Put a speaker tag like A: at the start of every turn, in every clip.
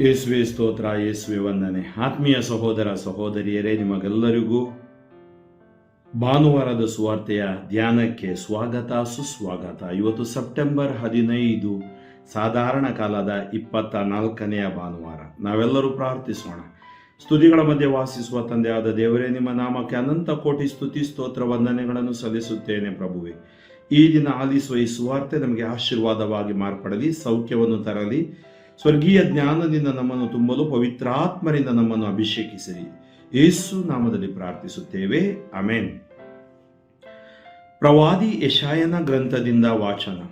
A: ಯೇಸುವೆ ಸ್ತೋತ್ರ, ಯೇಸುವೆ ವಂದನೆ. ಆತ್ಮೀಯ ಸಹೋದರ, ಸಹೋದರಿಯರೇ, ನಿಮಗೆಲ್ಲರಿಗೂ ಭಾನುವಾರದ ಸುವಾರ್ತೆಯ ಧ್ಯಾನಕ್ಕೆ ಸ್ವಾಗತ, ಸುಸ್ವಾಗತ. ಇವತ್ತು ಸೆಪ್ಟೆಂಬರ್ ಹದಿನೈದು, ಸಾಧಾರಣ ಕಾಲದ ಇಪ್ಪತ್ತ ನಾಲ್ಕನೆಯ ಭಾನುವಾರ. ನಾವೆಲ್ಲರೂ ಪ್ರಾರ್ಥಿಸೋಣ. ಸ್ತುತಿಗಳ ಮಧ್ಯೆ ವಾಸಿಸುವ ತಂದೆಯಾದ ದೇವರೇ, ನಿಮ್ಮ ನಾಮಕ್ಕೆ ಅನಂತ ಕೋಟಿ ಸ್ತುತಿ, ಸ್ತೋತ್ರ, ವಂದನೆಗಳನ್ನು ಸಲ್ಲಿಸುತ್ತೇನೆ ಪ್ರಭುವೆ. ಈ ದಿನ ಆಲಿಸುವ ಈ ಸುವಾರ್ತೆ ನಮಗೆ ಆಶೀರ್ವಾದವಾಗಿ ಮಾರ್ಪಡಲಿ, ಸೌಖ್ಯವನ್ನು ತರಲಿ ಸ್ವರ್ಗೀಯ ಜ್ಞಾನದಿಂದ ನಮ್ಮನ್ನು ತುಂಬಲು ಪವಿತ್ರಾತ್ಮರಿಂದ ನಮ್ಮನ್ನು ಅಭಿಷೇಕಿಸಿರಿ. ಯೇಸು ನಾಮದಲ್ಲಿ ಪ್ರಾರ್ಥಿಸುತ್ತೇವೆ. ಅಮೇನ್ ಪ್ರವಾದಿ ಯಶಾಯನ ಗ್ರಂಥದಿಂದ ವಾಚನ.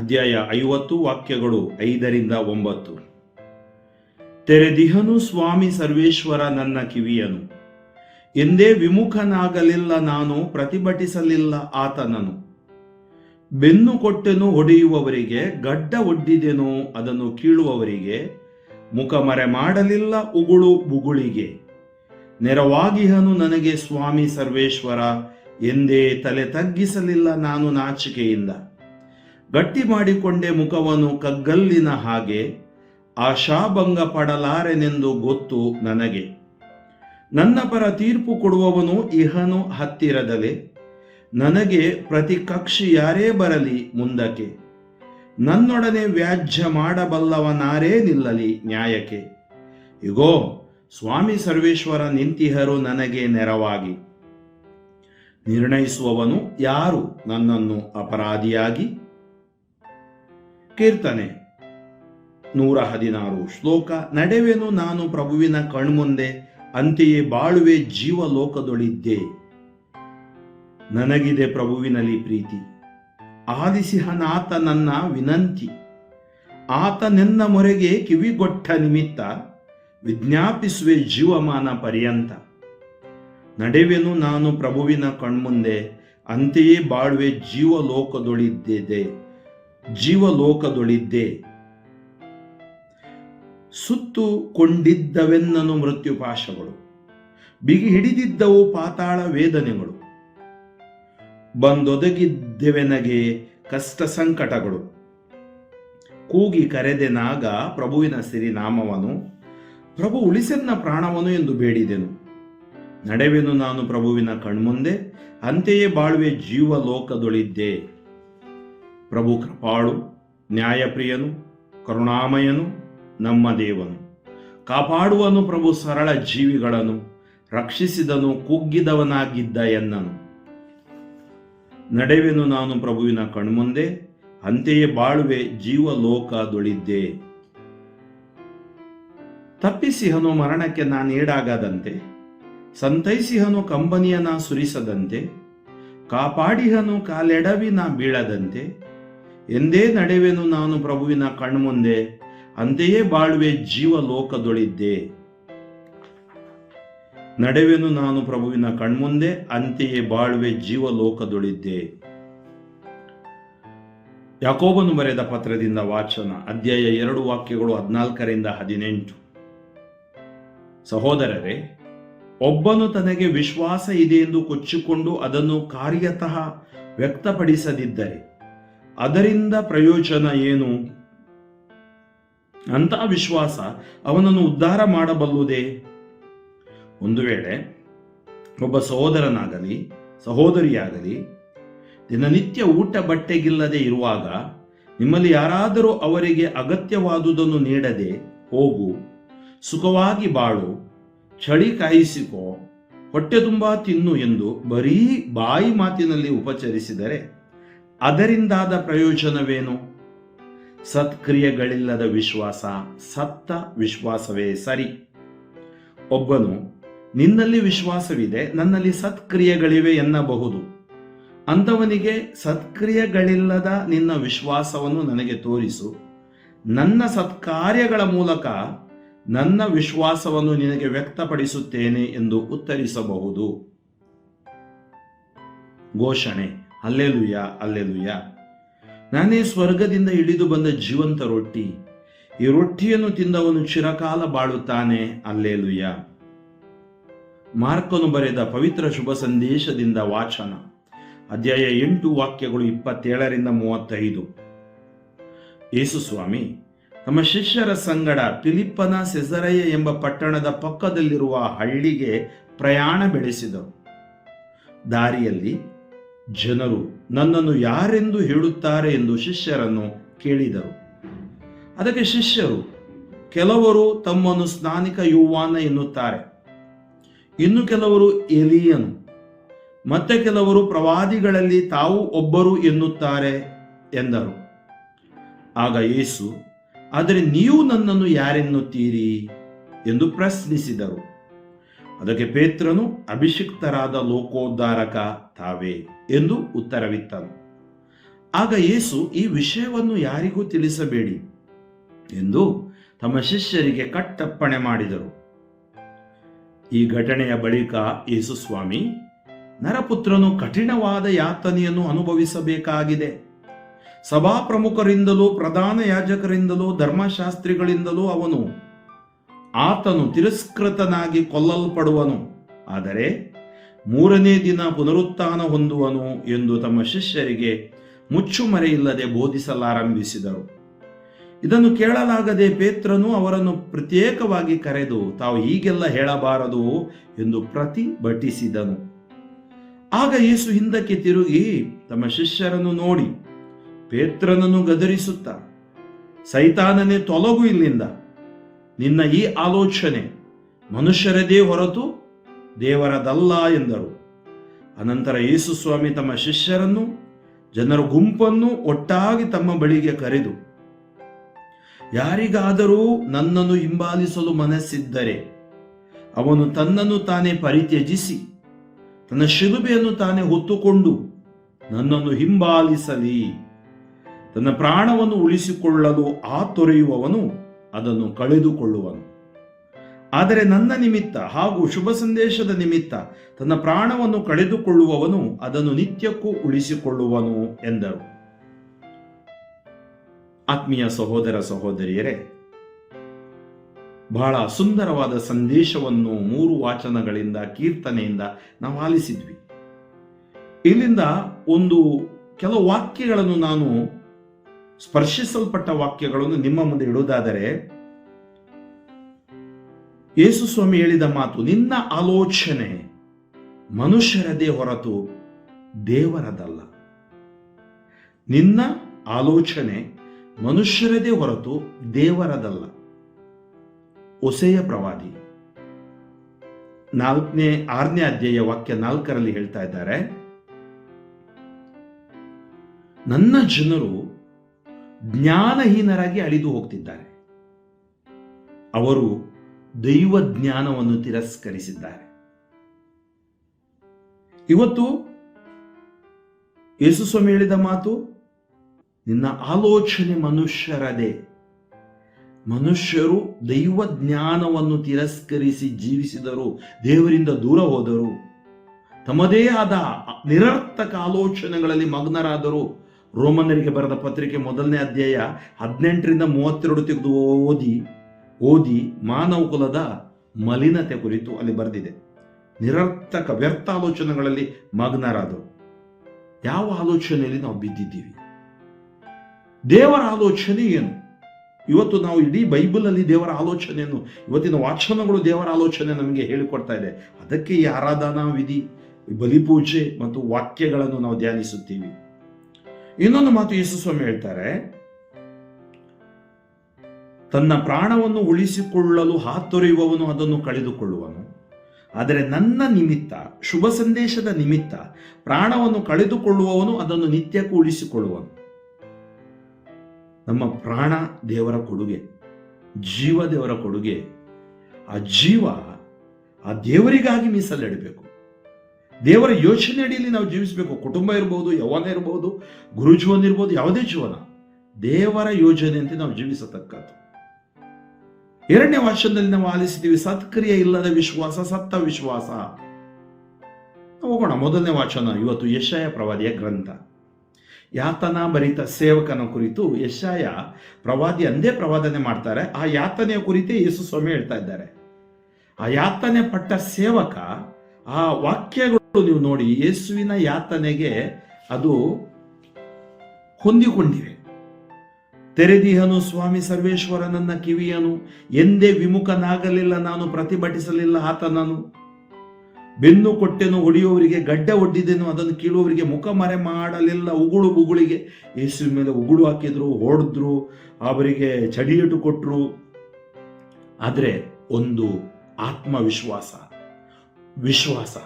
A: ಅಧ್ಯಾಯ ಐವತ್ತು, ವಾಕ್ಯಗಳು ಐದರಿಂದ ಒಂಬತ್ತು. ತೆರೆದಿಹನು ಸ್ವಾಮಿ ಸರ್ವೇಶ್ವರ ನನ್ನ ಕಿವಿಯನು. ಎಂದೇ ವಿಮುಖನಾಗಲಿಲ್ಲ ನಾನು, ಪ್ರತಿಭಟಿಸಲಿಲ್ಲ ಆತನನು. ಬೆನ್ನು ಕೊಟ್ಟೆನು ಹೊಡೆಯುವವರಿಗೆ, ಗಡ್ಡ ಒಡ್ಡಿದೆನೋ ಅದನ್ನು ಕೀಳುವವರಿಗೆ ಮುಖಮರೆ ಮಾಡಲಿಲ್ಲ ಉಗುಳು ಬುಗುಳಿಗೆ. ನೆರವಾಗಿಹನು ನನಗೆ, ಸ್ವಾಮಿ ಸರ್ವೇಶ್ವರ, ಎಂದೇ ತಲೆ ತಗ್ಗಿಸಲಿಲ್ಲ ನಾನು ನಾಚಿಕೆಯಿಂದ. ಗಟ್ಟಿ ಮಾಡಿಕೊಂಡೆ ಮುಖವನ್ನು ಕಗ್ಗಲ್ಲಿನ ಹಾಗೆ, ಆಶಾಭಂಗ ಪಡಲಾರೆನೆಂದು ಗೊತ್ತು ನನಗೆ. ನನ್ನ ಪರ ತೀರ್ಪು ಕೊಡುವವನು ಇಹನು ಹತ್ತಿರದಲೆ. ನನಗೆ ಪ್ರತಿ ಕಕ್ಷಿ ಯಾರೇ ಬರಲಿ ಮುಂದಕ್ಕೆ, ನನ್ನೊಡನೆ ವ್ಯಾಜ್ಯ ಮಾಡಬಲ್ಲವನಾರೇ ನಿಲ್ಲಲಿ ನ್ಯಾಯಕ್ಕೆ. ಇಗೋ, ಸ್ವಾಮಿ ಸರ್ವೇಶ್ವರ ನಿಂತಿಹರು ನನಗೆ ನೆರವಾಗಿ. ನಿರ್ಣಯಿಸುವವನು ಯಾರು ನನ್ನನ್ನು ಅಪರಾಧಿಯಾಗಿ? ಕೀರ್ತನೆ ನೂರ ಹದಿನಾರು ಶ್ಲೋಕ, ನಡೆವೆನು ನಾನು ಪ್ರಭುವಿನ ಕಣ್ಮುಂದೆ, ಅಂತೆಯೇ ಬಾಳುವೆ ಜೀವಲೋಕದೊಳಿದ್ದೆ. ನನಗಿದೆ ಪ್ರಭುವಿನಲ್ಲಿ ಪ್ರೀತಿ. ಆದಿಸಿಹನಾತ ನನ್ನ ವಿನಂತಿ. ಆತ ನನ್ನ ಮೊರೆಗೆ ಕಿವಿಗೊಟ್ಟ ನಿಮಿತ್ತ ವಿಜ್ಞಾಪಿಸುವೆ ಜೀವಮಾನ ಪರ್ಯಂತ. ನಡೆವೆನು ನಾನು ಪ್ರಭುವಿನ ಕಣ್ಮುಂದೆ, ಅಂತೆಯೇ ಬಾಳುವೆ ಜೀವಲೋಕದೊಳಿದ್ದಿದೆ, ಜೀವಲೋಕದೊಳಿದ್ದೆ. ಸುತ್ತು ಕೊಂಡಿದ್ದವೆನ್ನನು ಮೃತ್ಯುಪಾಶಗಳು. ಬಿಗಿ ಹಿಡಿದಿದ್ದವು ಪಾತಾಳ ವೇದನೆಗಳು. ಬಂದೊದಗಿದ್ದೆವೆನಗೆ ಕಷ್ಟ ಸಂಕಟಗಳು ಕೂಗಿ ಕರೆದೆನಾಗ ಪ್ರಭುವಿನ ಸಿರಿನಾಮವನು ಪ್ರಭು ಉಳಿಸೆನ್ನ ಪ್ರಾಣವನು ಎಂದು ಬೇಡಿದೆನು. ನಡೆವೆನು ನಾನು ಪ್ರಭುವಿನ ಕಣ್ಮುಂದೆ, ಅಂತೆಯೇ ಬಾಳುವೆ ಜೀವಲೋಕದೊಳಿದ್ದೆ. ಪ್ರಭು ಕೃಪಾಳು, ನ್ಯಾಯಪ್ರಿಯನು, ಕರುಣಾಮಯನು, ನಮ್ಮ ದೇವನು. ಕಾಪಾಡುವನು ಪ್ರಭು ಸರಳ ಜೀವಿಗಳನ್ನು ರಕ್ಷಿಸಿದನು ಕುಗ್ಗಿದವನಾಗಿದ್ದ ಎನ್ನನು. ನಡೆವೆನು ನಾನು ಪ್ರಭುವಿನ ಕಣ್ಮುಂದೆ, ಅಂತೆಯೇ ಬಾಳುವೆ ಜೀವಲೋಕದೊಳಿದ್ದೆ. ತಪ್ಪಿಸಿಹನು ಮರಣಕ್ಕೆ ನಾನೇಡಾಗದಂತೆ ಸಂತೈಸಿಹನು ಕಂಬನಿಯನ ಸುರಿಸದಂತೆ, ಕಾಪಾಡಿಹನು ಕಾಲೆಡವಿನ ಬೀಳದಂತೆ, ಎಂದೇ ನಡೆವೆನು ನಾನು ಪ್ರಭುವಿನ ಕಣ್ಮುಂದೆ, ಅಂತೆಯೇ ಬಾಳುವೆ ಜೀವಲೋಕದೊಳಿದ್ದೆ. ನಡೆವೆನು ನಾನು ಪ್ರಭುವಿನ ಕಣ್ಮುಂದೆ, ಅಂತೆಯೇ ಬಾಳುವೆ ಜೀವಲೋಕದೊಳಿದ್ದೆ. ಯಾಕೋಬನು ಬರೆದ ಪತ್ರದಿಂದ ವಾಚನ, ಅಧ್ಯಾಯ ಎರಡು ವಾಕ್ಯಗಳು ಹದಿನಾಲ್ಕರಿಂದ ಹದಿನೆಂಟು. ಸಹೋದರರೇ, ಒಬ್ಬನು ತನಗೆ ವಿಶ್ವಾಸ ಇದೆ ಎಂದು ಕೊಚ್ಚಿಕೊಂಡು ಅದನ್ನು ಕಾರ್ಯತಃ ವ್ಯಕ್ತಪಡಿಸದಿದ್ದರೆ, ಅದರಿಂದ ಪ್ರಯೋಜನ ಏನು? ಅಂತಹ ವಿಶ್ವಾಸ ಅವನನ್ನು ಉದ್ಧಾರ ಮಾಡಬಲ್ಲುದೇ? ಒಂದು ವೇಳೆ ಒಬ್ಬ ಸಹೋದರನಾಗಲಿ, ಸಹೋದರಿಯಾಗಲಿ, ದಿನನಿತ್ಯ ಊಟ ಬಟ್ಟೆಗಿಲ್ಲದೆ ಇರುವಾಗ ನಿಮ್ಮಲ್ಲಿ ಯಾರಾದರೂ ಅವರಿಗೆ ಅಗತ್ಯವಾದುದನ್ನು ನೀಡದೆ ಹೋಗು, ಸುಖವಾಗಿ ಬಾಳು, ಚಳಿ ಕಾಯಿಸಿಕೋ, ಹೊಟ್ಟೆ ತುಂಬಾ ತಿನ್ನು ಎಂದು ಬರೀ ಬಾಯಿ ಮಾತಿನಲ್ಲಿ ಉಪಚರಿಸಿದರೆ ಅದರಿಂದಾದ ಪ್ರಯೋಜನವೇನು? ಸತ್ಕ್ರಿಯೆಗಳಿಲ್ಲದ ವಿಶ್ವಾಸ, ಸತ್ತ ವಿಶ್ವಾಸವೇ ಸರಿ. ಒಬ್ಬನು ನಿನ್ನಲ್ಲಿ ವಿಶ್ವಾಸವಿದೆ, ನನ್ನಲ್ಲಿ ಸತ್ಕ್ರಿಯೆಗಳಿವೆ ಎನ್ನಬಹುದು. ಅಂಥವನಿಗೆ ಸತ್ಕ್ರಿಯೆಗಳಿಲ್ಲದ ನಿನ್ನ ವಿಶ್ವಾಸವನ್ನು ನನಗೆ ತೋರಿಸು. ನನ್ನ ಸತ್ಕಾರ್ಯಗಳ ಮೂಲಕ ನನ್ನ ವಿಶ್ವಾಸವನ್ನು ನಿನಗೆ ವ್ಯಕ್ತಪಡಿಸುತ್ತೇನೆ ಎಂದು ಉತ್ತರಿಸಬಹುದು. ಘೋಷಣೆ ಅಲ್ಲೆಲುಯ್ಯ ಅಲ್ಲೆಲುಯ್ಯ ನಾನೇ ಸ್ವರ್ಗದಿಂದ ಇಳಿದು ಬಂದ ಜೀವಂತ ರೊಟ್ಟಿ. ಈ ರೊಟ್ಟಿಯನ್ನು ತಿಂದವನು ಚಿರಕಾಲ ಬಾಳುತ್ತಾನೆ ಅಲ್ಲೇಲುಯ್ಯ ಮಾರ್ಕನು ಬರೆದ ಪವಿತ್ರ ಶುಭ ಸಂದೇಶದಿಂದ ವಾಚನ. ಅಧ್ಯಾಯ ಎಂಟು, ವಾಕ್ಯಗಳು ಇಪ್ಪತ್ತೇಳರಿಂದ ಮೂವತ್ತೈದು. ಯೇಸು ಸ್ವಾಮಿ, ತಮ್ಮ ಶಿಷ್ಯರ ಸಂಗಡ ಫಿಲಿಪ್ಪನ ಸೆಸರಯ್ಯ ಎಂಬ ಪಟ್ಟಣದ ಪಕ್ಕದಲ್ಲಿರುವ ಹಳ್ಳಿಗೆ ಪ್ರಯಾಣ ಬೆಳೆಸಿದರು. ದಾರಿಯಲ್ಲಿ ಜನರು ನನ್ನನ್ನು ಯಾರೆಂದು ಹೇಳುತ್ತಾರೆ ಎಂದು ಶಿಷ್ಯರನ್ನು ಕೇಳಿದರು. ಅದಕ್ಕೆ ಶಿಷ್ಯರು, ಕೆಲವರು ತಮ್ಮನ್ನು ಸ್ನಾನಿಕ ಯುವಾನ ಎನ್ನುತ್ತಾರೆ. ಇನ್ನು ಕೆಲವರು ಎಲಿಯನು. ಮತ್ತೆ ಕೆಲವರು ಪ್ರವಾದಿಗಳಲ್ಲಿ ತಾವು ಒಬ್ಬರು ಎನ್ನುತ್ತಾರೆ ಎಂದರು. ಆಗ ಯೇಸು, ಆದರೆ ನೀವು ನನ್ನನ್ನು ಯಾರೆನ್ನುತ್ತೀರಿ ಎಂದು ಪ್ರಶ್ನಿಸಿದರು. ಅದಕ್ಕೆ ಪೇತ್ರನು, ಅಭಿಷಿಕ್ತರಾದ ಲೋಕೋದ್ಧಾರಕ ತಾವೇ ಎಂದು ಉತ್ತರವಿತ್ತನು. ಆಗ ಯೇಸು, ಈ ವಿಷಯವನ್ನು ಯಾರಿಗೂ ತಿಳಿಸಬೇಡಿ ಎಂದು ತಮ್ಮ ಶಿಷ್ಯರಿಗೆ ಕಟ್ಟಪ್ಪಣೆ ಮಾಡಿದರು. ಈ ಘಟನೆಯ ಬಳಿಕ ಯೇಸುಸ್ವಾಮಿ, ನರಪುತ್ರನು ಕಠಿಣವಾದ ಯಾತನೆಯನ್ನು ಅನುಭವಿಸಬೇಕಾಗಿದೆ. ಸಭಾ ಪ್ರಮುಖರಿಂದಲೂ ಪ್ರಧಾನ ಯಾಜಕರಿಂದಲೂ, ಧರ್ಮಶಾಸ್ತ್ರಿಗಳಿಂದಲೂ ಅವನು ಆತನು ತಿರಸ್ಕೃತನಾಗಿ ಕೊಲ್ಲಲ್ಪಡುವನು. ಆದರೆ ಮೂರನೇ ದಿನ ಪುನರುತ್ಥಾನ ಹೊಂದುವನು ಎಂದು ತಮ್ಮ ಶಿಷ್ಯರಿಗೆ ಮುಚ್ಚುಮರೆಯಿಲ್ಲದೆ ಬೋಧಿಸಲಾರಂಭಿಸಿದರು. ಇದನ್ನು ಕೇಳಲಾಗದೆ ಪೇತ್ರನು ಅವರನ್ನು ಪ್ರತ್ಯೇಕವಾಗಿ ಕರೆದು ತಾವು ಹೀಗೆಲ್ಲ ಹೇಳಬಾರದು ಎಂದು ಪ್ರತಿಭಟಿಸಿದನು. ಆಗ ಯೇಸು ಹಿಂದಕ್ಕೆ ತಿರುಗಿ ತಮ್ಮ ಶಿಷ್ಯರನ್ನು ನೋಡಿ ಪೇತ್ರನನ್ನು ಗದರಿಸುತ್ತ, ಸೈತಾನನೇ ತೊಲಗು ಇಲ್ಲಿಂದ, ನಿನ್ನ ಈ ಆಲೋಚನೆ ಮನುಷ್ಯರದೇ ಹೊರತು ದೇವರದಲ್ಲ ಎಂದರು. ಅನಂತರ ಯೇಸು ಸ್ವಾಮಿ ತಮ್ಮ ಶಿಷ್ಯರನ್ನು, ಜನರ ಗುಂಪನ್ನು ಒಟ್ಟಾಗಿ ತಮ್ಮ ಬಳಿಗೆ ಕರೆದು ಯಾರಿಗಾದರೂ ನನ್ನನ್ನು ಹಿಂಬಾಲಿಸಲು ಮನಸ್ಸಿದ್ದರೆ ಅವನು ತನ್ನನ್ನು ತಾನೇ ಪರಿತ್ಯಜಿಸಿ ತನ್ನ ಶಿಲುಬೆಯನ್ನು ತಾನೇ ಹೊತ್ತುಕೊಂಡು ನನ್ನನ್ನು ಹಿಂಬಾಲಿಸಲಿ. ತನ್ನ ಪ್ರಾಣವನ್ನು ಉಳಿಸಿಕೊಳ್ಳಲು ಆ ತೊರೆಯುವವನು ಅದನ್ನು ಕಳೆದುಕೊಳ್ಳುವನು. ಆದರೆ ನನ್ನ ನಿಮಿತ್ತ ಹಾಗೂ ಶುಭ ಸಂದೇಶದ ನಿಮಿತ್ತ ತನ್ನ ಪ್ರಾಣವನ್ನು ಕಳೆದುಕೊಳ್ಳುವವನು ಅದನ್ನು ನಿತ್ಯಕ್ಕೂ ಉಳಿಸಿಕೊಳ್ಳುವನು ಎಂದರು. ಆತ್ಮೀಯ ಸಹೋದರ ಸಹೋದರಿಯರೇ, ಬಹಳ ಸುಂದರವಾದ ಸಂದೇಶವನ್ನು ಮೂರು ವಾಚನಗಳಿಂದ, ಕೀರ್ತನೆಯಿಂದ ನಾವು ಆಲಿಸಿದ್ವಿ. ಇಲ್ಲಿಂದ ಒಂದು ಕೆಲವು ವಾಕ್ಯಗಳನ್ನು ನಾನು ಸ್ಪರ್ಶಿಸಲ್ಪಟ್ಟ ವಾಕ್ಯಗಳನ್ನು ನಿಮ್ಮ ಮುಂದೆ ಇಡುವುದಾದರೆ, ಯೇಸು ಸ್ವಾಮಿ ಹೇಳಿದ ಮಾತು, ನಿನ್ನ ಆಲೋಚನೆ ಮನುಷ್ಯರದೇ ಹೊರತು ದೇವರದಲ್ಲ. ನಿನ್ನ ಆಲೋಚನೆ ಮನುಷ್ಯರದೇ ಹೊರತು ದೇವರದಲ್ಲ. ಒಸೆಯ ಪ್ರವಾದಿ. ನಾಲ್ಕನೇ, ಆರನೇ ಅಧ್ಯಾಯ ವಾಕ್ಯ ನಾಲ್ಕರಲ್ಲಿ ಹೇಳ್ತಾ ಇದ್ದಾರೆ, ನನ್ನ ಜನರು ಜ್ಞಾನಹೀನರಾಗಿ ಅಳಿದು ಹೋಗ್ತಿದ್ದಾರೆ. ಅವರು ದೈವ ಜ್ಞಾನವನ್ನು ತಿರಸ್ಕರಿಸಿದ್ದಾರೆ. ಇವತ್ತು ಯೇಸು ಸ್ವಾಮಿ ಹೇಳಿದ ಮಾತು ನಿನ್ನ ಆಲೋಚನೆ ಮನುಷ್ಯರದೆ. ಮನುಷ್ಯರು ದೈವ ಜ್ಞಾನವನ್ನು ತಿರಸ್ಕರಿಸಿ ಜೀವಿಸಿದರು, ದೇವರಿಂದ ದೂರ ಹೋದರು. ತಮ್ಮದೇ ಆದ ನಿರರ್ಥಕ ಆಲೋಚನೆಗಳಲ್ಲಿ ಮಗ್ನರಾದರು. ರೋಮನ್ನರಿಗೆ ಬರೆದ ಪತ್ರಿಕೆ ಮೊದಲನೇ ಅಧ್ಯಾಯ ಹದಿನೆಂಟರಿಂದ ಮೂವತ್ತೆರಡು ತೆಗೆದು ಓದಿ ಓದಿ ಮಾನವ ಕುಲದ ಮಲಿನತೆ ಕುರಿತು ಅಲ್ಲಿ ಬರೆದಿದೆ. ನಿರರ್ಥಕ ವ್ಯರ್ಥ ಆಲೋಚನೆಗಳಲ್ಲಿ ಮಗ್ನರಾದರು. ಯಾವ ಆಲೋಚನೆಯಲ್ಲಿ ನಾವು ಬಿದ್ದಿದ್ದೀವಿ? ದೇವರ ಆಲೋಚನೆ ಏನು ಇವತ್ತು ನಾವು ಇಡೀ ಬೈಬಲಲ್ಲಿ ದೇವರ ಆಲೋಚನೆಯನ್ನು, ಇವತ್ತಿನ ವಾಚನಗಳು ದೇವರ ಆಲೋಚನೆ ನಮಗೆ ಹೇಳಿಕೊಡ್ತಾ ಇದೆ. ಅದಕ್ಕೆ ಈ ಆರಾಧನಾ ವಿಧಿ ಬಲಿಪೂಜೆ ಮತ್ತು ವಾಕ್ಯಗಳನ್ನು ನಾವು ಧ್ಯಾನಿಸುತ್ತೀವಿ. ಇನ್ನೊಂದು ಮಾತು ಯೇಸು ಸ್ವಾಮಿ ಹೇಳ್ತಾರೆ, ತನ್ನ ಪ್ರಾಣವನ್ನು ಉಳಿಸಿಕೊಳ್ಳಲು ಹಾತೊರೆಯುವವನು ಅದನ್ನು ಕಳೆದುಕೊಳ್ಳುವನು. ಆದರೆ ನನ್ನ ನಿಮಿತ್ತ, ಶುಭ ಸಂದೇಶದ ನಿಮಿತ್ತ ಪ್ರಾಣವನ್ನು ಕಳೆದುಕೊಳ್ಳುವವನು ಅದನ್ನು ನಿತ್ಯಕ್ಕೂ ಉಳಿಸಿಕೊಳ್ಳುವನು. ನಮ್ಮ ಪ್ರಾಣ ದೇವರ ಕೊಡುಗೆ, ಜೀವ ದೇವರ ಕೊಡುಗೆ, ಆ ಜೀವ ಆ ದೇವರಿಗಾಗಿ ಮೀಸಲಿಡಬೇಕು. ದೇವರ ಯೋಚನೆ ಅಡಿಯಲ್ಲಿ ನಾವು ಜೀವಿಸಬೇಕು. ಕುಟುಂಬ ಇರ್ಬೋದು, ಯವನ ಇರ್ಬೋದು ಗುರು ಜೀವನ ಇರ್ಬೋದು, ಯಾವುದೇ ಜೀವನ. ದೇವರ ಯೋಜನೆಯಂತೆ ನಾವು ಜೀವಿಸತಕ್ಕದ್ದು. ಎರಡನೇ ವಾಚನದಲ್ಲಿ ನಾವು ಆಲಿಸಿದ್ದೀವಿ, ಸತ್ಕ್ರಿಯೆ ಇಲ್ಲದ ವಿಶ್ವಾಸ, ಸತ್ತ ವಿಶ್ವಾಸ. ಹೋಗೋಣ. ಮೊದಲನೇ ವಾಚನ ಇವತ್ತು ಯಶಯ ಪ್ರವಾದಿಯ ಗ್ರಂಥ. ಯಾತನಾ ಭರಿತ ಸೇವಕನ ಕುರಿತು ಯಶಾಯ ಪ್ರವಾದಿ ಅಂದೇ ಪ್ರವಾದನೆ ಮಾಡ್ತಾರೆ. ಆ ಯಾತನೆಯ ಕುರಿತೇ ಯೇಸು ಸ್ವಾಮಿ ಹೇಳ್ತಾ ಇದ್ದಾರೆ. ಆ ಯಾತನೆ ಪಟ್ಟ ಸೇವಕ, ಆ ವಾಕ್ಯಗಳು ನೀವು ನೋಡಿ ಯೇಸುವಿನ ಯಾತನೆಗೆ ಅದು ಹೊಂದಿಕೊಂಡಿವೆ. ತೆರೆದಿಹನು, ಸ್ವಾಮಿ ಸರ್ವೇಶ್ವರನನ್ನ ಕಿವಿಯನು, ಎಂದೇ ವಿಮುಖನಾಗಲಿಲ್ಲ ನಾನು, ಪ್ರತಿಭಟಿಸಲಿಲ್ಲ ಆತನನು ಬೆನ್ನು ಕೊಟ್ಟೆನು ಹೊಡೆಯುವವರಿಗೆ, ಗಡ್ಡ ಒಡ್ಡಿದೆನು ಅದನ್ನು ಕೀಳುವವರಿಗೆ, ಮುಖ ಮರೆ ಮಾಡಲಿಲ್ಲ, ಉಗುಳು ಬುಗುಳಿಗೆ ಯೇಸುವಿನ ಮೇಲೆ ಉಗುಳು ಹಾಕಿದ್ರು, ಹೊಡೆದ್ರು, ಅವರಿಗೆ ಚಡಿಯಟು ಕೊಟ್ಟರು ಆದರೆ ಒಂದು ಆತ್ಮವಿಶ್ವಾಸ, ವಿಶ್ವಾಸ.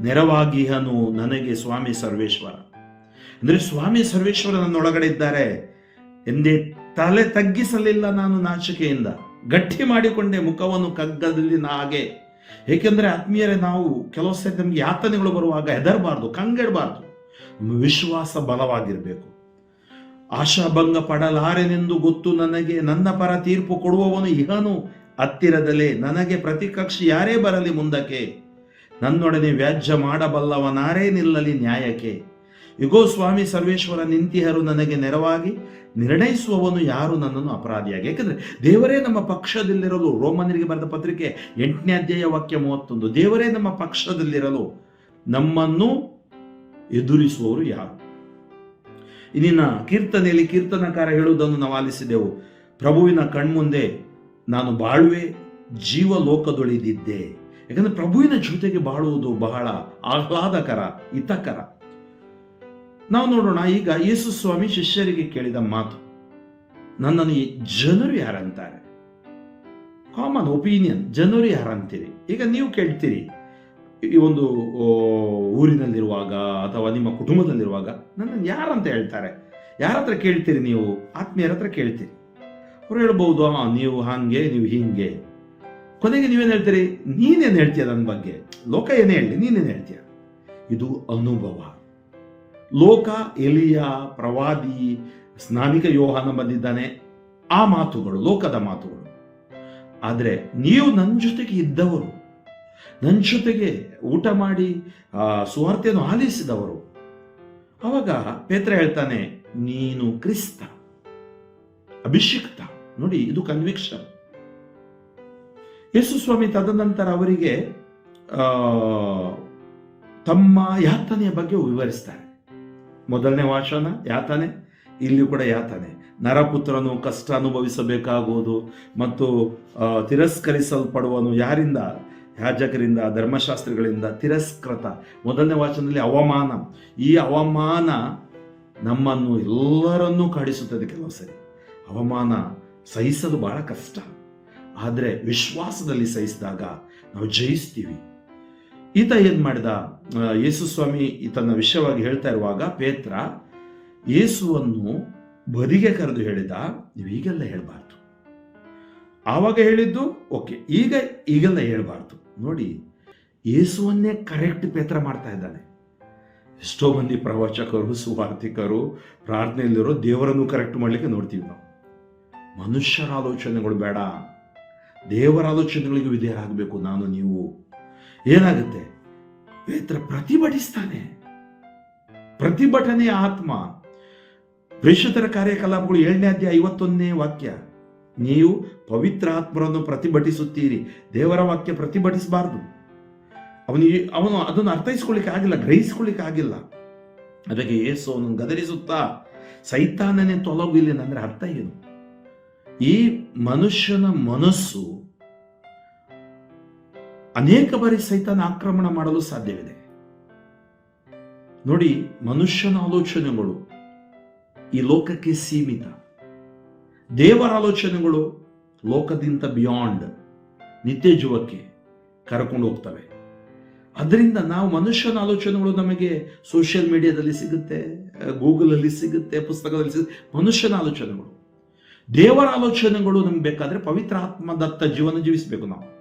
A: ನೆರವಾಗಿಹನು ನನಗೆ ಸ್ವಾಮಿ ಸರ್ವೇಶ್ವರ. ಅಂದ್ರೆ ಸ್ವಾಮಿ ಸರ್ವೇಶ್ವರ ನನ್ನೊಳಗಡೆ ಇದ್ದಾರೆ. ಎಂದೇ ತಲೆ ತಗ್ಗಿಸಲಿಲ್ಲ ನಾನು ನಾಚಿಕೆಯಿಂದ. ಗಟ್ಟಿ ಮಾಡಿಕೊಂಡೆ ಮುಖವನ್ನು ಕಗ್ಗದಲ್ಲಿ ಹಾಗೆ ಏಕೆಂದ್ರೆ ಆತ್ಮೀಯರೇ, ನಾವು ಕೆಲವು ಸರಿ ನಮ್ಗೆ ಯಾತನೆಗಳು ಬರುವಾಗ ಹೆದರಬಾರ್ದು, ಕಂಗೆಡಬಾರ್ದು. ನಮ್ಮ ವಿಶ್ವಾಸ ಬಲವಾಗಿರಬೇಕು. ಆಶಾಭಂಗ ಪಡಲಾರೆನೆಂದು ಗೊತ್ತು ನನಗೆ, ನನ್ನ ಪರ ತೀರ್ಪು ಕೊಡುವವನು ಇಹನು ಹತ್ತಿರದಲೇ ನನಗೆ ಪ್ರತಿಕಕ್ಷಿ ಯಾರೇ ಬರಲಿ ಮುಂದಕ್ಕೆ, ನನ್ನೊಡನೆ ವ್ಯಾಜ್ಯ ಮಾಡಬಲ್ಲವನಾರೇ ನಿಲ್ಲಲಿ ನ್ಯಾಯಕ್ಕೆ. ಇಗೋ ಸ್ವಾಮಿ ಸರ್ವೇಶ್ವರ, ನಿಂತಿಹರು ನನಗೆ ನೆರವಾಗಿ, ನಿರ್ಣಯಿಸುವವನು ಯಾರು ನನ್ನನ್ನು ಅಪರಾಧಿಯಾಗಿ? ಯಾಕೆಂದರೆ ದೇವರೇ ನಮ್ಮ ಪಕ್ಷದಲ್ಲಿರಲು, ರೋಮನರಿಗೆ ಬರೆದ ಪತ್ರಿಕೆ ಎಂಟನೇ ಅಧ್ಯಾಯ ವಾಕ್ಯ ಮೂವತ್ತೊಂದು, ದೇವರೇ ನಮ್ಮ ಪಕ್ಷದಲ್ಲಿರಲು ನಮ್ಮನ್ನು ಎದುರಿಸುವವರು ಯಾರು? ಇನ್ನಿನ ಕೀರ್ತನೆಯಲ್ಲಿ ಕೀರ್ತನಕಾರ ಹೇಳುವುದನ್ನು ನಾವು ಆಲಿಸಿದೆವು. ಪ್ರಭುವಿನ ಕಣ್ಮುಂದೆ ನಾನು ಬಾಳುವೆ ಜೀವ ಲೋಕದೊಳಿದಿದ್ದೆ ಯಾಕಂದ್ರೆ ಪ್ರಭುವಿನ ಜೊತೆಗೆ ಬಾಳುವುದು ಬಹಳ ಆಹ್ಲಾದಕರ, ಹಿತಕರ. ನಾವು ನೋಡೋಣ, ಈಗ ಯೇಸು ಸ್ವಾಮಿ ಶಿಷ್ಯರಿಗೆ ಕೇಳಿದ ಮಾತು. ನನ್ನನ್ನು ಜನರು ಯಾರಂತಾರೆ? ಕಾಮನ್ ಒಪಿನಿಯನ್ ಜನರು ಯಾರಂತೀರಿ? ಈಗ ನೀವು ಕೇಳ್ತೀರಿ, ಈ ಒಂದು ಊರಿನಲ್ಲಿರುವಾಗ ಅಥವಾ ನಿಮ್ಮ ಕುಟುಂಬದಲ್ಲಿರುವಾಗ ನನ್ನನ್ನು ಯಾರಂತ ಹೇಳ್ತಾರೆ? ಯಾರ ಹತ್ರ ಕೇಳ್ತೀರಿ ನೀವು? ಆತ್ಮೀಯರ ಹತ್ರ ಕೇಳ್ತೀರಿ. ಅವ್ರು ಹೇಳ್ಬೋದು ನೀವು ಹಾಗೆ, ನೀವು ಹಿಂಗೆ. ಕೊನೆಗೆ ನೀವೇನು ಹೇಳ್ತೀರಿ? ನೀನೇನು ಹೇಳ್ತೀಯ ನನ್ನ ಬಗ್ಗೆ? ಲೋಕ ಏನೇ ಹೇಳಿ, ನೀನೇನು ಹೇಳ್ತೀಯ? ಇದು ಅನುಭವ. ಲೋಕ ಎಲಿಯ ಪ್ರವಾದಿ ಸ್ನಾನಿಕ ಯೋಹಾನ ಬಂದಿದ್ದಾನೆ. ಆ ಮಾತುಗಳು, ಲೋಕದ ಮಾತುಗಳು. ಆದರೆ ನೀವು ನನ್ನ ಜೊತೆಗೆ ಇದ್ದವರು ನನ್ನ ಜೊತೆಗೆ ಊಟ ಮಾಡಿ ಸುವಾರ್ತೆಯನ್ನು ಆಲಿಸಿದವರು. ಅವಾಗ ಪೇತ್ರ ಹೇಳ್ತಾನೆ, ನೀನು ಕ್ರಿಸ್ತ, ಅಭಿಷಿಕ್ತ. ನೋಡಿ, ಇದು ಕನ್ವಿಕ್ಷನ್ ಯೇಸು ಸ್ವಾಮಿ ತದನಂತರ ಅವರಿಗೆ ತಮ್ಮ ಯಾತನೆಯ ಬಗ್ಗೆ ವಿವರಿಸ್ತಾರೆ. ಮೊದಲನೇ ವಾಚನ, ಯಾತನೆ? ಇಲ್ಲಿ ಕೂಡ ಯಾತನೆ. ನರಪುತ್ರನು ಕಷ್ಟ ಅನುಭವಿಸಬೇಕಾಗುವುದು ಮತ್ತು ತಿರಸ್ಕರಿಸಲ್ಪಡುವನು ಯಾರಿಂದ? ಯಾಜಕರಿಂದ, ಧರ್ಮಶಾಸ್ತ್ರಿಗಳಿಂದ ತಿರಸ್ಕೃತ. ಮೊದಲನೇ ವಾಚನದಲ್ಲಿ ಅವಮಾನ. ಈ ಅವಮಾನ ನಮ್ಮನ್ನು ಎಲ್ಲರನ್ನೂ ಕಾಡಿಸುತ್ತದೆ ಕೆಲವು ಸರಿ. ಅವಮಾನ ಸಹಿಸಲು ಬಹಳ ಕಷ್ಟ. ಆದರೆ ವಿಶ್ವಾಸದಲ್ಲಿ ಸಹಿಸಿದಾಗ ನಾವು ಜಯಿಸ್ತೀವಿ. ಈತ ಏನ್ ಮಾಡಿದ? ಯೇಸು ಸ್ವಾಮಿ ಈತನ ವಿಷಯವಾಗಿ ಹೇಳ್ತಾ ಇರುವಾಗ ಪೇತ್ರ, ಯೇಸುವನ್ನು ಬದಿಗೆ ಕರೆದು ಹೇಳಿದ, ನೀವು ಈಗೆಲ್ಲ ಹೇಳಬಾರ್ದು. ಆವಾಗ ಹೇಳಿದ್ದು, ಓಕೆ, ಈಗ, ಈಗೆಲ್ಲ ಹೇಳಬಾರ್ದು. ನೋಡಿ, ಯೇಸುವನ್ನೇ ಕರೆಕ್ಟ್ ಪೇತ್ರ ಮಾಡ್ತಾ ಇದ್ದಾನೆ. ಎಷ್ಟೋ ಮಂದಿ ಪ್ರವಚಕರು ಸುವಾರ್ಥಿಕರು ಪ್ರಾರ್ಥನೆಯಲ್ಲಿರೋ ದೇವರನ್ನು ಕರೆಕ್ಟ್ ಮಾಡಲಿಕ್ಕೆ ನೋಡ್ತೀವಿ ನಾವು. ಮನುಷ್ಯರ ಆಲೋಚನೆಗಳು ಬೇಡ. ದೇವರ ಆಲೋಚನೆಗಳಿಗೆ ವಿಧೇಯರಾಗಬೇಕು. ನಾನು, ನೀವು ಏನಾಗುತ್ತೆ? ಪೇತ್ರ ಪ್ರತಿಭಟಿಸ್ತಾನೆ. ಪ್ರತಿಭಟನೆಯ ಆತ್ಮ. ಪ್ರೇಷಿತರ ಕಾರ್ಯಕಲಾಪಗಳು ಏಳನೇ ಅಧ್ಯಾಯ ಐವತ್ತೊಂದನೇ ವಾಕ್ಯ. ನೀವು ಪವಿತ್ರ ಆತ್ಮರನ್ನು ಪ್ರತಿಭಟಿಸುತ್ತೀರಿ. ದೇವರ ವಾಕ್ಯ ಪ್ರತಿಭಟಿಸಬಾರ್ದು. ಅವನಿಗೆ ಅವನು ಅದನ್ನು ಅರ್ಥೈಸ್ಕೊಳ್ಳಿಕ್ಕೆ ಆಗಿಲ್ಲ, ಗ್ರಹಿಸ್ಕೊಳ್ಳಿಕ್ಕೆ ಆಗಿಲ್ಲ. ಅದಕ್ಕೆ ಏಸು ಅವನು ಗದರಿಸುತ್ತಾ, ಸೈತಾನನೇ ತೊಲಗು ಇಲ್ಲಿ ಅಂದ್ರೆ ಅರ್ಥ ಏನು? ಈ ಮನುಷ್ಯನ ಮನಸ್ಸು ಅನೇಕ ಬಾರಿ ಸೈತಾನ ಆಕ್ರಮಣ ಮಾಡಲು ಸಾಧ್ಯವಿದೆ. ನೋಡಿ, ಮನುಷ್ಯನ ಆಲೋಚನೆಗಳು ಈ ಲೋಕಕ್ಕೆ ಸೀಮಿತ. ದೇವರ ಆಲೋಚನೆಗಳು ಲೋಕದಿಂದ ಬಿಯಾಂಡ್ ನಿತ್ಯ ಜೀವಕ್ಕೆ ಕರ್ಕೊಂಡು ಹೋಗ್ತವೆ. ಅದರಿಂದ ನಾವು ಮನುಷ್ಯನ ಆಲೋಚನೆಗಳು ನಮಗೆ ಸೋಷಿಯಲ್ ಮೀಡಿಯಾದಲ್ಲಿ ಸಿಗುತ್ತೆ ಗೂಗಲಲ್ಲಿ ಸಿಗುತ್ತೆ, ಪುಸ್ತಕದಲ್ಲಿ ಸಿಗುತ್ತೆ, ಮನುಷ್ಯನ ಆಲೋಚನೆಗಳು. ದೇವರ ಆಲೋಚನೆಗಳು ನಮ್ಗೆ ಬೇಕಾದ್ರೆ ಪವಿತ್ರ ಆತ್ಮದತ್ತ ಜೀವನ ಜೀವಿಸಬೇಕು ನಾವು.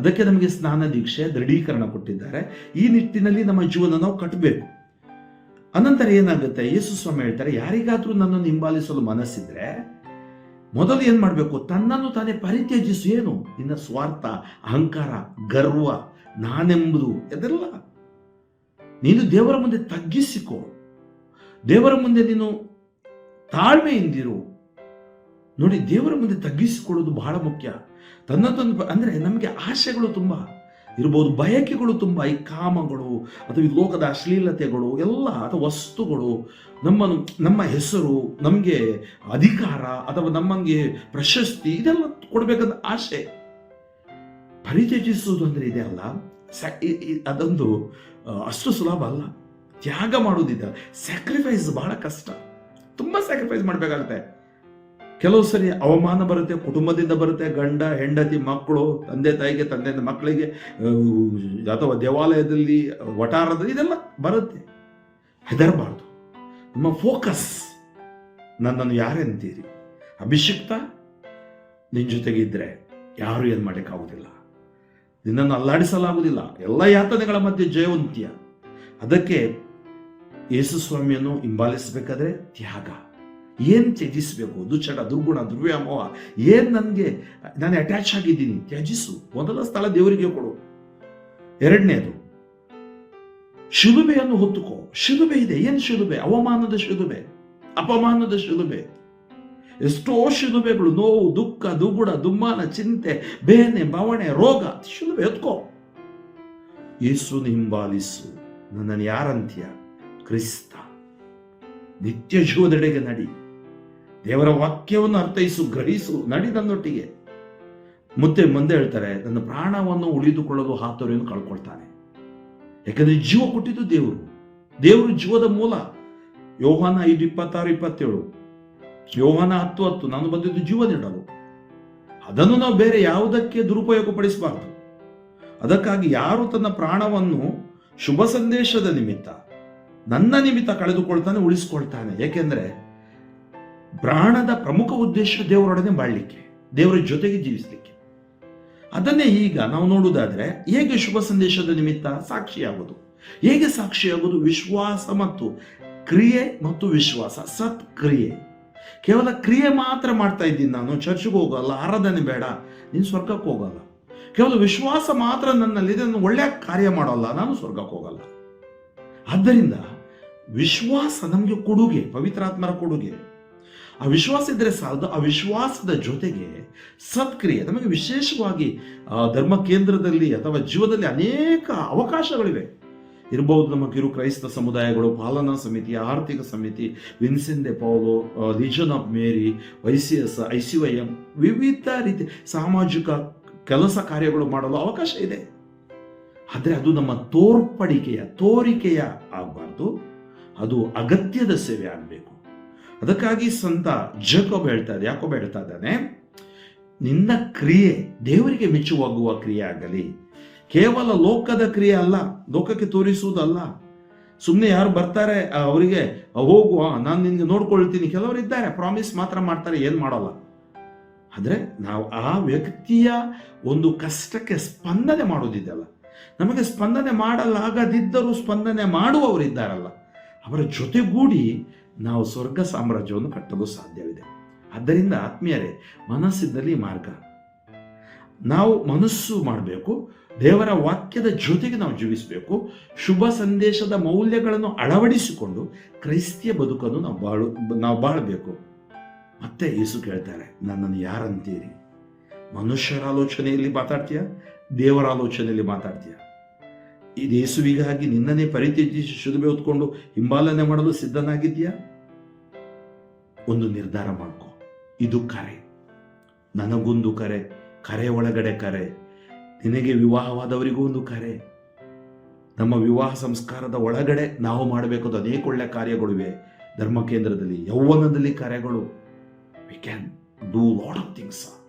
A: ಅದಕ್ಕೆ ನಮಗೆ ಸ್ನಾನ ದೀಕ್ಷೆ, ದೃಢೀಕರಣ ಕೊಟ್ಟಿದ್ದಾರೆ. ಈ ನಿಟ್ಟಿನಲ್ಲಿ ನಮ್ಮ ಜೀವನ ನಾವು ಕಟ್ಟಬೇಕು ಅನಂತರ ಏನಾಗುತ್ತೆ? ಯೇಸು ಸ್ವಾಮಿ ಹೇಳ್ತಾರೆ, ಯಾರಿಗಾದ್ರೂ ನನ್ನನ್ನು ಹಿಂಬಾಲಿಸಲು ಮನಸ್ಸಿದ್ರೆ ಮೊದಲು ಏನ್ ಮಾಡಬೇಕು? ತನ್ನನ್ನು ತಾನೇ ಪರಿತ್ಯಜಿಸು. ಏನು? ನಿನ್ನ ಸ್ವಾರ್ಥ, ಅಹಂಕಾರ, ಗರ್ವ, ನಾನೆಂಬುದು. ಅದೆಲ್ಲ ನೀನು ದೇವರ ಮುಂದೆ ತಗ್ಗಿಸಿಕೋ. ದೇವರ ಮುಂದೆ ನೀನು ತಾಳ್ಮೆಯಿಂದಿರು. ನೋಡಿ, ದೇವರ ಮುಂದೆ ತಗ್ಗಿಸಿಕೊಳ್ಳೋದು ಬಹಳ ಮುಖ್ಯ. ತನ್ನ ಅಂದರೆ ನಮಗೆ ಆಶೆಗಳು ತುಂಬ, ಇರ್ಬೋದು ಬಯಕೆಗಳು ತುಂಬ, ಈ ಕಾಮಗಳು ಅಥವಾ ಈ ಲೋಕದ ಅಶ್ಲೀಲತೆಗಳು, ಎಲ್ಲ ಅಥವಾ ವಸ್ತುಗಳು ನಮ್ಮ ನಮ್ಮ ಹೆಸರು, ನಮಗೆ ಅಧಿಕಾರ ಅಥವಾ ನಮ್ಮಂಗೆ ಪ್ರಶಸ್ತಿ, ಇದೆಲ್ಲ ಕೊಡಬೇಕಂತ ಆಸೆ. ಪರಿತ್ಯಜಿಸುವುದು ಅಂದರೆ ಇದೆ ಅಲ್ಲ? ಅದೊಂದು ಅಷ್ಟು ಸುಲಭ ಅಲ್ಲ. ತ್ಯಾಗ ಮಾಡುವುದಿದೆ ಸ್ಯಾಕ್ರಿಫೈಸ್ ಬಹಳ ಕಷ್ಟ. ತುಂಬ ಸ್ಯಾಕ್ರಿಫೈಸ್ ಮಾಡಬೇಕಾಗುತ್ತೆ. ಕೆಲವು ಸರಿ ಅವಮಾನ ಬರುತ್ತೆ, ಕುಟುಂಬದಿಂದ ಬರುತ್ತೆ, ಗಂಡ, ಹೆಂಡತಿ, ಮಕ್ಕಳು, ತಂದೆ, ತಾಯಿಗೆ, ತಂದೆಯಿಂದ ಮಕ್ಕಳಿಗೆ ಅಥವಾ ದೇವಾಲಯದಲ್ಲಿ ವಟಾರದಲ್ಲಿ ಇದೆಲ್ಲ ಬರುತ್ತೆ. ಹೆದರಬಾರ್ದು. ನಮ್ಮ ಫೋಕಸ್ ನನ್ನನ್ನು ಯಾರೆಂತೀರಿ ಅಭಿಷಿಕ್ತ ನಿನ್ನ ಜೊತೆಗೆ ಇದ್ರೆ ಯಾರು ಏನು ಮಾಡೋಕ್ಕಾಗುವುದಿಲ್ಲ ನಿನ್ನನ್ನು ಅಲ್ಲಾಡಿಸಲಾಗುವುದಿಲ್ಲ ಎಲ್ಲ ಯಾತನೆಗಳ ಮಧ್ಯೆ ಜಯವಂತ್ಯ. ಅದಕ್ಕೆ ಯೇಸುಸ್ವಾಮಿಯನ್ನು ಹಿಂಬಾಲಿಸಬೇಕಾದ್ರೆ ತ್ಯಾಗ. ಏನ್ ತ್ಯಜಿಸಬೇಕು? ದುಚ್ಚಟ, ದುರ್ಗುಣ ದುರ್ವ್ಯಾಮೋಹ ಏನು ನನಗೆ, ನಾನು ಅಟ್ಯಾಚ್ ಆಗಿದ್ದೀನಿ? ತ್ಯಜಿಸು. ಮೊದಲ ಸ್ಥಳ ದೇವರಿಗೆ ಕೊಡು. ಎರಡನೇದು, ಶಿಲುಬೆಯನ್ನು ಹೊತ್ತುಕೋ. ಶಿಲುಬೆ ಇದೆ. ಏನು ಶಿಲುಬೆ? ಅವಮಾನದ ಶಿಲುಬೆ. ಅಪಮಾನದ ಶಿಲುಬೆ. ಎಷ್ಟೋ ಶಿಲುಬೆಗಳು, ನೋವು, ದುಃಖ ದುಗುಡ ದುಮ್ಮಾನ ಚಿಂತೆ, ಬೇನೆ ಬವಣೆ ರೋಗ, ಶಿಲುಬೆ ಹೊತ್ಕೋ. ಯೇಸುನ ಹಿಂಬಾಲಿಸು ನನ್ನನ್ನು ಯಾರಂತೀಯ? ಕ್ರಿಸ್ತ. ನಿತ್ಯ ಜೀವದೆಡೆಗೆ ನಡಿ. ದೇವರ ವಾಕ್ಯವನ್ನು ಅರ್ಥೈಸು, ಗ್ರಹಿಸು ನಡಿ ನನ್ನೊಟ್ಟಿಗೆ ಮತ್ತೆ ಮುಂದೆ ಹೇಳ್ತಾರೆ, ನನ್ನ ಪ್ರಾಣವನ್ನು ಉಳಿದುಕೊಳ್ಳಲು ಹಾತೋರೆಯನ್ನು ಕಳ್ಕೊಳ್ತಾನೆ. ಯಾಕಂದ್ರೆ ಜೀವ ಕೊಟ್ಟಿದ್ದು ದೇವರು. ದೇವರು ಜೀವದ ಮೂಲ. ಯೋಹಾನ ಐದು ಇಪ್ಪತ್ತಾರು, ಇಪ್ಪತ್ತೇಳು. ಯೋಹಾನ ಹತ್ತು ಹತ್ತು. ನಾನು ಬಂದಿದ್ದು ಜೀವ ನೀಡಲು. ಅದನ್ನು ನಾವು ಬೇರೆ ಯಾವುದಕ್ಕೆ ದುರುಪಯೋಗ ಪಡಿಸಬಾರದು ಅದಕ್ಕಾಗಿ ಯಾರು ತನ್ನ ಪ್ರಾಣವನ್ನು ಶುಭ ಸಂದೇಶದ ನಿಮಿತ್ತ, ನನ್ನ ನಿಮಿತ್ತ ಕಳೆದುಕೊಳ್ತಾನೆ, ಉಳಿಸ್ಕೊಳ್ತಾನೆ. ಏಕೆಂದ್ರೆ ಪ್ರಾಣದ ಪ್ರಮುಖ ಉದ್ದೇಶ ದೇವರೊಡನೆ ಬಾಳ್ಲಿಕ್ಕೆ ದೇವರ ಜೊತೆಗೆ ಜೀವಿಸಲಿಕ್ಕೆ. ಅದನ್ನೇ ಈಗ ನಾವು ನೋಡುವುದಾದ್ರೆ, ಹೇಗೆ ಶುಭ ಸಂದೇಶದ ನಿಮಿತ್ತ ಸಾಕ್ಷಿಯಾಗೋದು ಹೇಗೆ ಸಾಕ್ಷಿಯಾಗೋದು ವಿಶ್ವಾಸ ಮತ್ತು ಕ್ರಿಯೆ ಮತ್ತು ವಿಶ್ವಾಸ ಸತ್ ಕ್ರಿಯೆ ಕೇವಲ ಕ್ರಿಯೆ ಮಾತ್ರ ಮಾಡ್ತಾ ಇದ್ದೀನಿ ನಾನು, ಚರ್ಚ್ಗೆ ಹೋಗಲ್ಲ, ಆರಾಧನೆ ಬೇಡ, ನೀನು ಸ್ವರ್ಗಕ್ಕೆ ಹೋಗಲ್ಲ. ಕೇವಲ ವಿಶ್ವಾಸ ಮಾತ್ರ ನನ್ನಲ್ಲಿದೆ, ನಾನು ಒಳ್ಳೆಯ ಕಾರ್ಯ ಮಾಡೋಲ್ಲ, ನಾನು ಸ್ವರ್ಗಕ್ಕೆ ಹೋಗಲ್ಲ. ಆದ್ದರಿಂದ ವಿಶ್ವಾಸ ನಮಗೆ ಕೊಡುಗೆ, ಪವಿತ್ರಾತ್ಮರ ಕೊಡುಗೆ. ಆ ವಿಶ್ವಾಸ ಇದ್ರೆ ಸಾಲದು, ಅವಿಶ್ವಾಸದ ವಿಶ್ವಾಸದ ಜೊತೆಗೆ ಸತ್ಕ್ರಿಯೆ. ನಮಗೆ ವಿಶೇಷವಾಗಿ ಧರ್ಮ ಕೇಂದ್ರದಲ್ಲಿ ಅಥವಾ ಜೀವದಲ್ಲಿ ಅನೇಕ ಅವಕಾಶಗಳಿವೆ. ಇರಬಹುದು ನಮ್ಮ ಕಿರು ಕ್ರೈಸ್ತ ಸಮುದಾಯಗಳು, ಪಾಲನಾ ಸಮಿತಿ, ಆರ್ಥಿಕ ಸಮಿತಿ Vincent de Paul legion of Mary I C S I C Y M, ವಿವಿಧ ರೀತಿ ಸಾಮಾಜಿಕ ಕೆಲಸ ಕಾರ್ಯಗಳು ಮಾಡಲು ಅವಕಾಶ ಇದೆ. ಆದರೆ ಅದು ನಮ್ಮ ತೋರ್ಪಡಿಕೆಯ, ತೋರಿಕೆಯ ಆಗಬಾರ್ದು. ಅದು ಅಗತ್ಯದ ಸೇವೆ ಆಗಬೇಕು. ಅದಕ್ಕಾಗಿ ಸಂತ ಜಕೋಬ್ ಹೇಳ್ತಾರೆ, ಯಾಕೋಬ್ ಹೇಳ್ತಾ ಇದ್ದಾನೆ, ನಿನ್ನ ಕ್ರಿಯೆ ದೇವರಿಗೆ ಮೆಚ್ಚುವಾಗುವ ಕ್ರಿಯೆ ಆಗಲಿ. ಕೇವಲ ಲೋಕದ ಕ್ರಿಯೆ ಅಲ್ಲ, ಲೋಕಕ್ಕೆ ತೋರಿಸುವುದಲ್ಲ. ಸುಮ್ಮನೆ ಯಾರು ಬರ್ತಾರೆ ಅವರಿಗೆ ಹೋಗುವ ನಾನು ನಿನ್ಗೆ ನೋಡ್ಕೊಳ್ತೀನಿ. ಕೆಲವರು ಇದ್ದಾರೆ ಪ್ರಾಮಿಸ್ ಮಾತ್ರ ಮಾಡ್ತಾರೆ, ಏನು ಮಾಡಲ್ಲ. ಆದರೆ ನಾವು ಆ ವ್ಯಕ್ತಿಯ ಒಂದು ಕಷ್ಟಕ್ಕೆ ಸ್ಪಂದನೆ ಮಾಡೋದಿದೆಯಲ್ಲ ನಮಗೆ ಸ್ಪಂದನೆ ಮಾಡಲಾಗದಿದ್ದರೂ ಸ್ಪಂದನೆ ಮಾಡುವವರಿದ್ದಾರಲ್ಲ. ಅವರ ಜೊತೆಗೂಡಿ ನಾವು ಸ್ವರ್ಗ ಸಾಮ್ರಾಜ್ಯವನ್ನು ಕಟ್ಟಲು ಸಾಧ್ಯವಿದೆ. ಆದ್ದರಿಂದ ಆತ್ಮೀಯರೇ ಮನಸ್ಸಿದ್ದಲ್ಲಿ ಮಾರ್ಗ. ನಾವು ಮನಸ್ಸು ಮಾಡಬೇಕು, ದೇವರ ವಾಕ್ಯದ ಜೊತೆಗೆ ನಾವು ಜೀವಿಸಬೇಕು, ಶುಭ ಸಂದೇಶದ ಮೌಲ್ಯಗಳನ್ನು ಅಳವಡಿಸಿಕೊಂಡು ಕ್ರೈಸ್ತಿಯ ಬದುಕನ್ನು ನಾವು ಬಾಳು, ನಾವು ಬಾಳಬೇಕು. ಮತ್ತೆ ಯೇಸು ಕೇಳ್ತಾರೆ, ನನ್ನನ್ನು ಯಾರಂತೀರಿ? ಮನುಷ್ಯರ ಆಲೋಚನೆಯಲ್ಲಿ ಮಾತಾಡ್ತೀಯ? ದೇವರ ಆಲೋಚನೆಯಲ್ಲಿ ಮಾತಾಡ್ತೀಯ? ಇದು ಯೇಸುವಿಗಾಗಿ ನಿನ್ನನ್ನೇ ಪರಿತ್ಯಜಿಸಿ ಶುದ್ಧ ಹೊತ್ಕೊಂಡು ಹಿಂಬಾಲನೆ ಮಾಡಲು ಸಿದ್ಧನಾಗಿದ್ದೀಯಾ? ಒಂದು ನಿರ್ಧಾರ ಮಾಡ್ಕೊ. ಇದು ಕರೆ. ನನಗೊಂದು ಕರೆ. ಕರೆ ಒಳಗಡೆ ಕರೆ. ನಿನಗೆ ವಿವಾಹವಾದವರಿಗೂ ಒಂದು ಕರೆ. ನಮ್ಮ ವಿವಾಹ ಸಂಸ್ಕಾರದ ಒಳಗಡೆ ನಾವು ಮಾಡಬೇಕಾದ ಅನೇಕ ಒಳ್ಳೆ ಕಾರ್ಯಗಳಿವೆ ಧರ್ಮ ಕೇಂದ್ರದಲ್ಲಿ ಯೌವನದಲ್ಲಿ ಕರೆಗಳು. We can do lot of things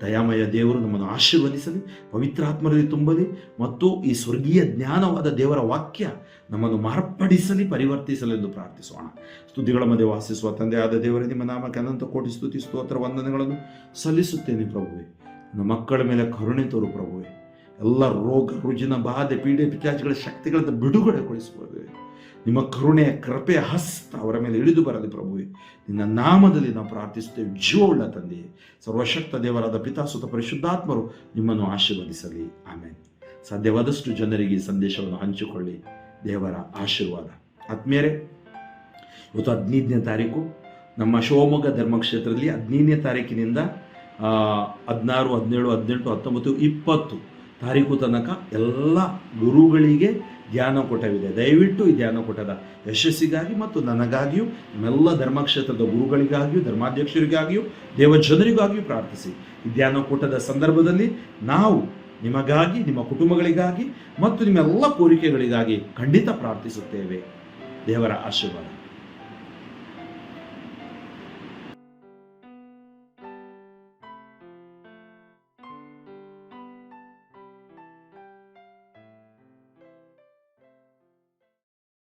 A: ದಯಾಮಯ ದೇವರು ನಮ್ಮನ್ನು ಆಶೀರ್ವದಿಸಲಿ ಪವಿತ್ರಾತ್ಮರಲ್ಲಿ ತುಂಬಲಿ ಮತ್ತು ಈ ಸ್ವರ್ಗೀಯ ಜ್ಞಾನವಾದ ದೇವರ ವಾಕ್ಯ ನಮ್ಮನ್ನು ಮಾರ್ಪಡಿಸಲಿ ಪರಿವರ್ತಿಸಲೆಂದು ಪ್ರಾರ್ಥಿಸೋಣ. ಸ್ತುತಿಗಳ ಮಧ್ಯೆ ವಾಸಿಸುವ ತಂದೆಯಾದ ದೇವರೇ, ನಿಮ್ಮ ನಾಮಕ್ಕೆ ಅನಂತ ಕೋಟಿ ಸ್ತುತಿ, ಸ್ತೋತ್ರ, ವಂದನೆಗಳನ್ನು ಸಲ್ಲಿಸುತ್ತೇನೆ ಪ್ರಭುವೆ. ನಮ್ಮ ಮಕ್ಕಳ ಮೇಲೆ ಕರುಣೆ ತೋರು ಪ್ರಭುವೆ. ಎಲ್ಲ ರೋಗ, ರುಜಿನ, ಬಾಧೆ, ಪೀಡೆ ಪಿಚಾಚಿಗಳ ಶಕ್ತಿಗಳಿಂದ ಬಿಡುಗಡೆಗೊಳಿಸುತ್ತದೆ ನಿಮ್ಮ ಕರುಣೆಯ ಕೃಪೆಯ ಹಸ್ತ ಅವರ ಮೇಲೆ ಇಳಿದು ಬರಲಿ ಪ್ರಭುವೆ. ನಿನ್ನ ನಾಮದಲ್ಲಿ ನಾವು ಪ್ರಾರ್ಥಿಸುತ್ತೇವೆ. ಜೀವವುಳ್ಳ ತಂದೆಯೇ, ಸರ್ವಶಕ್ತ ದೇವರಾದ ಪಿತಾಸುತ ಪರಿಶುದ್ಧಾತ್ಮರು ನಿಮ್ಮನ್ನು ಆಶೀರ್ವದಿಸಲಿ. ಆಮೇಲೆ ಸಾಧ್ಯವಾದಷ್ಟು ಜನರಿಗೆ ಈ ಸಂದೇಶವನ್ನು ಹಂಚಿಕೊಳ್ಳಿ. ದೇವರ ಆಶೀರ್ವಾದ. ಆತ್ಮೀಯರೇ, ಇವತ್ತು ಹದಿನೈದನೇ ತಾರೀಕು. ನಮ್ಮ ಶಿವಮೊಗ್ಗ ಧರ್ಮಕ್ಷೇತ್ರದಲ್ಲಿ ಹದಿನೈದನೇ ತಾರೀಕಿನಿಂದ ಹದಿನಾರು, ಹದಿನೇಳು, ಹದಿನೆಂಟು, ಹತ್ತೊಂಬತ್ತು, ಇಪ್ಪತ್ತು ತಾರೀಕು ತನಕ ಎಲ್ಲ ಗುರುಗಳಿಗೆ ಧ್ಯಾನಕೂಟವಿದೆ. ದಯವಿಟ್ಟು ಈ ಧ್ಯಾನಕೂಟದ ಯಶಸ್ಸಿಗಾಗಿ ಮತ್ತು ನನಗಾಗಿಯೂ ನಮ್ಮೆಲ್ಲ ಧರ್ಮಕ್ಷೇತ್ರದ ಗುರುಗಳಿಗಾಗಿಯೂ, ಧರ್ಮಾಧ್ಯಕ್ಷರಿಗಾಗಿಯೂ ದೇವಜನರಿಗಾಗಿಯೂ ಪ್ರಾರ್ಥಿಸಿ. ಈ ಧ್ಯಾನಕೂಟದ ಸಂದರ್ಭದಲ್ಲಿ ನಾವು ನಿಮಗಾಗಿ, ನಿಮ್ಮ ಕುಟುಂಬಗಳಿಗಾಗಿ ಮತ್ತು ನಿಮ್ಮೆಲ್ಲ ಕೋರಿಕೆಗಳಿಗಾಗಿ ಖಂಡಿತ ಪ್ರಾರ್ಥಿಸುತ್ತೇವೆ. ದೇವರ ಆಶೀರ್ವಾದ.